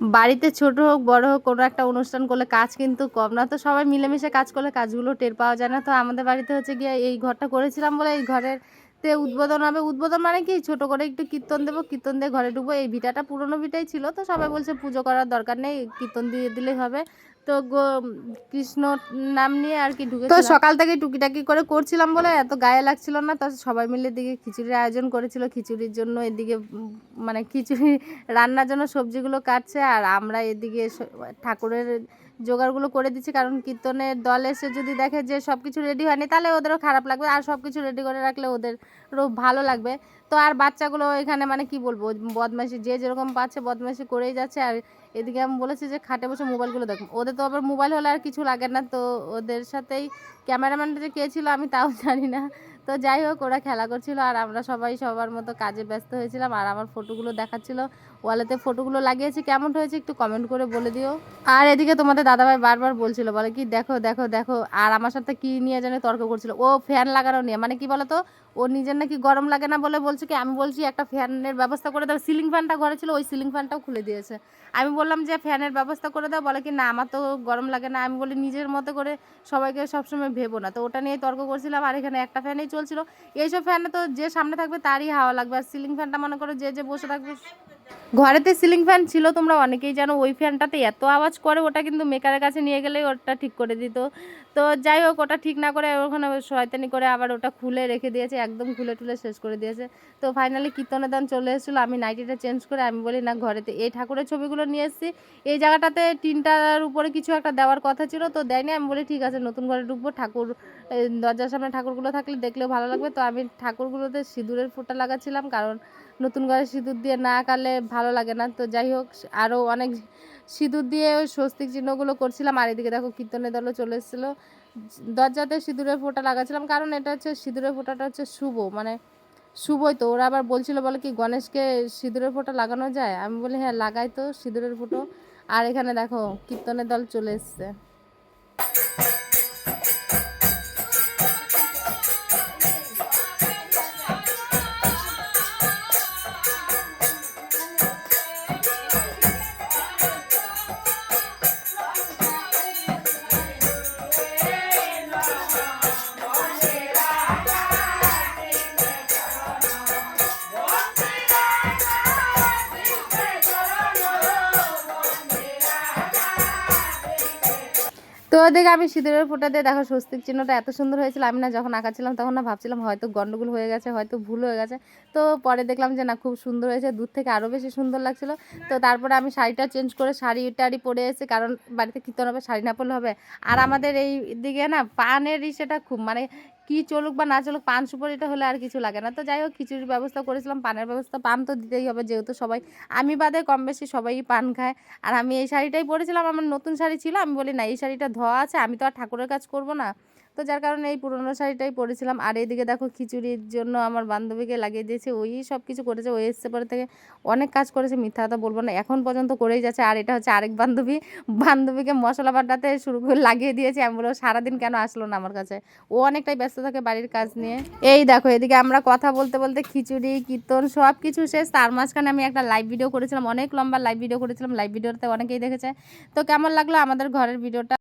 বাড়িতে ছোট হোক, বড় হোক, কোনো একটা অনুষ্ঠান করলে কাজ কিন্তু কম না। তো সবাই মিলেমিশে কাজ করলে কাজগুলো টের পাওয়া যায় না। তো আমাদের বাড়িতে হচ্ছে গিয়ে এই ঘরটা করেছিলাম বলে এই ঘরের তে উদ্বোধন হবে। উদ্বোধন মানে কি? ছোট করে একটু কীর্তন দেবো, কীর্তন দিয়ে ঘরে ঢুকবো। এই ভিটাটা পুরনো ভিটাই ছিল। তো সবাই বলছে পুজো করার দরকার নেই, কীর্তন দিয়ে দিলেই হবে। তো গো- কৃষ্ণ নাম নিয়ে আর কি ঢুকে তো সকাল থেকে টুকিটাকি করে করছিলাম বলে এত গায়ে লাগছিল না তো সবাই মিলে দিকে খিচুড়ির আয়োজন করেছিল খিচুড়ির জন্য এদিকে মানে খিচুড়ি রান্নার জন্য সবজিগুলো কাটছে আর আমরা এদিকে ঠাকুরের জোগাড়গুলো করে দিচ্ছি, কারণ কীর্তনের দল এসে যদি দেখে যে সব কিছু রেডি হয়নি, তাহলে ওদেরও খারাপ লাগবে। আর সব কিছু রেডি করে রাখলে ওদেরও ভালো লাগবে। তো আর বাচ্চাগুলো এখানে মানে কি বলব বদমাইশি, যে যেরকম পাচ্ছে বদমাইশি করেই যাচ্ছে। আর এদিকে আমি বলেছি যে খাটে বসে মোবাইলগুলো দেখো। ওদের তো আবার মোবাইল হলে আর কিছু লাগে না। তো ওদের সাথেই ক্যামেরাম্যানটা যে কে ছিল আমি তাও জানি না। তো যাই হোক, ওরা খেলা করছিল আর আমরা সবাই সবার মতো কাজে ব্যস্ত হয়েছিলাম আর আমার ফটোগুলো দেখাচ্ছিল। ওয়ালেতে ফটোগুলো লাগিয়েছি। কেমন হয়েছে একটু কমেন্ট করে বলে দিও। আর এদিকে তোমাদের দাদাভাই বারবার বলছিল, বলে কি দেখো দেখো দেখো। আর আমার সাথে কি নিয়ে জানে তর্ক করছিল। ও ফ্যান লাগানো নিয়ে। মানে কি বলতো? ও নিজের নাকি গরম লাগে না বলে বলছে কি, আমি বলছি একটা ফ্যানের ব্যবস্থা করে দাও। সিলিং ফ্যানটা ঘরে ছিল, ওই সিলিং ফ্যানটাও খুলে দিয়েছে। আমি বললাম যে ফ্যানের ব্যবস্থা করে দাও। বলে কি, না, আমার তো গরম লাগে না। আমি বলি, নিজের মতো করে সবাইকে সবসময় ভেবো না। তো ওটা নিয়ে তর্ক করছিলাম। আর এখানে একটা ফ্যানেই চলছিল। এইসব ফ্যানে তো যে সামনে থাকবে তারই হাওয়া লাগবে। আর সিলিং ফ্যানটা মনে করো যে যে বসে থাকবে। ঘরেতে সিলিং ফ্যান ছিল, তোমরা অনেকেই জানো, ওই ফ্যানটাতে এত আওয়াজ করে, ওটা কিন্তু মেকারের কাছে নিয়ে গেলেই ওটা ঠিক করে দিত। তো যাই হোক, ওটা ঠিক না করে ওখানে শয়তানি করে আবার ওটা খুলে রেখে দিয়েছে, একদম খুলে টুলে শেষ করে দিয়েছে। তো ফাইনালি কীর্তনের দান চলে এসেছিল, আমি নাইটিটা চেঞ্জ করে আমি বলি, না, ঘরেতে এই ঠাকুরের ছবিগুলো নিয়ে এসেছি। এই জায়গাটাতে টিনটার উপরে কিছু একটা দেওয়ার কথা ছিল, তো দেয়নি। আমি বলি, ঠিক আছে, নতুন ঘরে ঢুকবো, ঠাকুর দরজার সামনে ঠাকুরগুলো থাকলে দেখলেও ভালো লাগবে। তো আমি ঠাকুরগুলোতে সিঁদুরের ফোঁটা লাগাচ্ছিলাম, কারণ নতুন করে সিঁদুর দিয়ে না আঁকালে ভালো লাগে না। তো যাই হোক আরও অনেক সিঁদুর দিয়ে ওই স্বস্তিক চিহ্নগুলো করছিলাম। আর এদিকে দেখো কীর্তনের দলও চলে এসেছিল। দরজাতে সিঁদুরের ফোঁটা লাগাচ্ছিলাম কারণ এটা হচ্ছে সিঁদুরের ফোঁটাটা হচ্ছে শুভ। মানে শুভই তো। ওরা আবার বলছিল, বলে কি, গণেশকে সিঁদুরের ফোঁটা লাগানো যায়? আমি বলি হ্যাঁ লাগাই তো সিঁদুরের ফোঁটো। আর এখানে দেখো কীর্তনের দল চলে এসছে। তো ওদিকে আমি সিঁদুরের ফোঁটা দিয়ে দেখো স্বস্তির চিহ্নটা এত সুন্দর হয়েছিল। আমি না যখন আঁকাছিলাম তখন না ভাবছিলাম হয়তো গন্ডগোল হয়ে গেছে, হয়তো ভুল হয়ে গেছে। তো পরে দেখলাম যে না খুব সুন্দর হয়েছে, দূর থেকে আরও বেশি সুন্দর লাগছিল। তো তারপরে আমি শাড়িটা চেঞ্জ করে শাড়ি টাড়ি পরে এসেছি, কারণ বাড়িতে কীর্তন হবে, শাড়ি না পরলে হবে। আর আমাদের এই দিকে না পানের ইসেটা খুব মানে কি চলুক বা না চলুক, পান সুপারিটা হলে আর কিছু লাগে না। তো যাই হোক, খিচুড়ির ব্যবস্থা করেছিলাম, পানের ব্যবস্থা পান তো দিতেই হবে যেহেতু সবাই। আমি বাদে কম বেশি সবাই পান খায়। আর আমি এই শাড়িটাই পরেছিলাম, আমার নতুন শাড়ি ছিল, আমি বলি, না, এই শাড়িটা ধোয়া আছে, আমি তো আর ঠাকুরের কাজ করব না। তো যার কারণে এই পুরনো শাড়িটাই পরেছিলাম। আর এইদিকে দেখো খিচুড়ির জন্য আমার বান্ধবীকে লাগিয়ে দিয়েছে। ওই সব কিছু করেছে। ওই এসছে পরে থেকে অনেক কাজ করেছে, মিথ্যা কথা বলব না। এখন পর্যন্ত করেই যাচ্ছে। আর এটা হচ্ছে আরেক বান্ধবী। বান্ধবীকে মশলা বাটাতে শুরু করে লাগিয়ে দিয়েছে। আমি বলব সারাদিন কেন আসলো না আমার কাছে? ও অনেকটাই ব্যস্ত থাকে বাড়ির কাজ নিয়ে। এই দেখো, এদিকে আমরা কথা বলতে বলতে খিচুড়ি, কীর্তন সব কিছু শেষ। তার মাঝখানে আমি একটা লাইভ ভিডিও করেছিলাম। অনেক লম্বা লাইভ ভিডিও করেছিলাম। লাইভ ভিডিওতে অনেকেই দেখেছে। তো কেমন লাগল আমাদের ঘরের ভিডিওটা